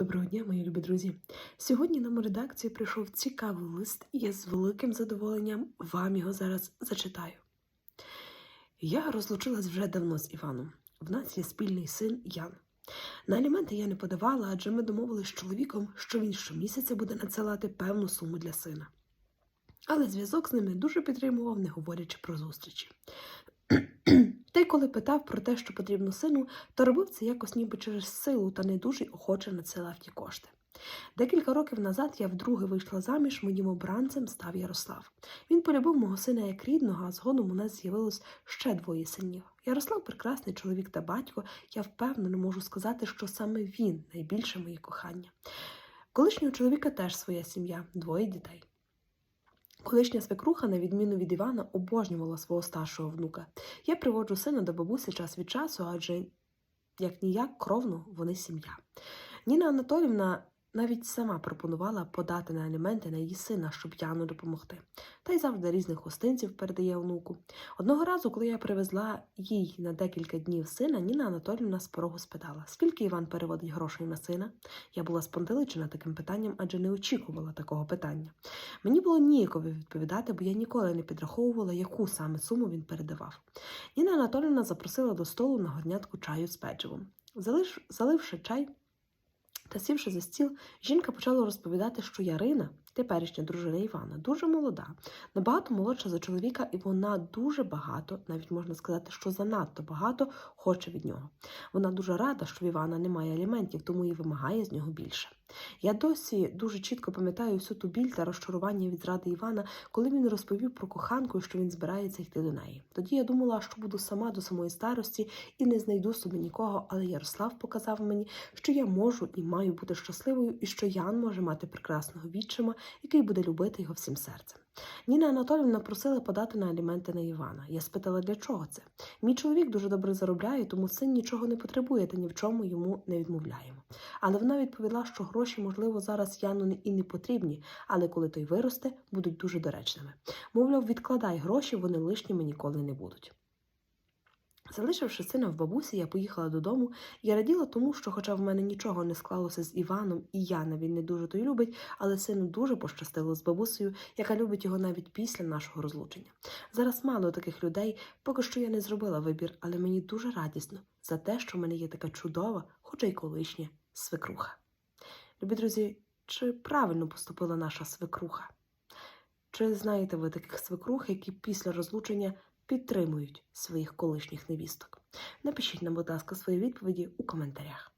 Доброго дня, мої любі друзі. Сьогодні нам у редакцію прийшов цікавий лист, і я з великим задоволенням вам його зараз зачитаю. Я розлучилась вже давно з Іваном. В нас є спільний син Ян. На аліменти я не подавала, адже ми домовились з чоловіком, що він щомісяця буде надсилати певну суму для сина. Але зв'язок з ними дуже підтримував, не говорячи про зустрічі. Та й коли питав про те, що потрібно сину, то робив це якось ніби через силу та не дуже охоче надсилав ті кошти. Декілька років назад я вдруге вийшла заміж, моїм обранцем став Ярослав. Він полюбив мого сина як рідного, а згодом у нас з'явилось ще двоє синів. Ярослав прекрасний чоловік та батько, я впевнено можу сказати, що саме він найбільше моє кохання. Колишнього чоловіка теж своя сім'я, двоє дітей. Колишня свекруха, на відміну від Івана, обожнювала свого старшого внука. Я приводжу сина до бабусі час від часу, адже як ніяк кровно вони сім'я. Ніна Анатолівна навіть сама пропонувала подати на аліменти на її сина, щоб Яну допомогти. Та й завжди різних гостинців передає онуку. Одного разу, коли я привезла їй на декілька днів сина, Ніна Анатолівна з порогу спитала, скільки Іван переводить грошей на сина. Я була спонтеличена таким питанням, адже не очікувала такого питання. Мені було ніяково відповідати, бо я ніколи не підраховувала, яку саме суму він передавав. Ніна Анатолівна запросила до столу на горнятку чаю з печивом. Заливши чай та сівши за стіл, жінка почала розповідати, що Ярина, теперішня дружина Івана, дуже молода, набагато молодша за чоловіка, і вона дуже багато, навіть можна сказати, що занадто багато хоче від нього. Вона дуже рада, що в Івана немає аліментів, тому і вимагає з нього більше. Я досі дуже чітко пам'ятаю всю ту біль та розчарування від зради Івана, коли він розповів про коханку, що він збирається йти до неї. Тоді я думала, що буду сама до самої старості і не знайду собі нікого, але Ярослав показав мені, що я можу і маю бути щасливою, і що Ян може мати прекрасного відчима, який буде любити його всім серцем. Ніна Анатолівна просила подати на аліменти на Івана. Я спитала, для чого це. Мій чоловік дуже добре заробляє, тому син нічого не потребує та ні в чому йому не відмовляємо. Але вона відповіла, що гроші, можливо, зараз Яну і не потрібні, але коли той виросте, будуть дуже доречними. Мовляв, відкладай гроші, вони лишніми ніколи не будуть. Залишивши сина в бабусі, я поїхала додому. Я раділа тому, що, хоча в мене нічого не склалося з Іваном, і Яна він не дуже то й любить, але сину дуже пощастило з бабусею, яка любить його навіть після нашого розлучення. Зараз мало таких людей, поки що я не зробила вибір, але мені дуже радісно за те, що в мене є така чудова, хоча й колишня свекруха. Любі друзі, чи правильно поступила наша свекруха? Чи знаєте ви таких свекрух, які після розлучення підтримують своїх колишніх невісток? Напишіть нам, будь ласка, свої відповіді у коментарях.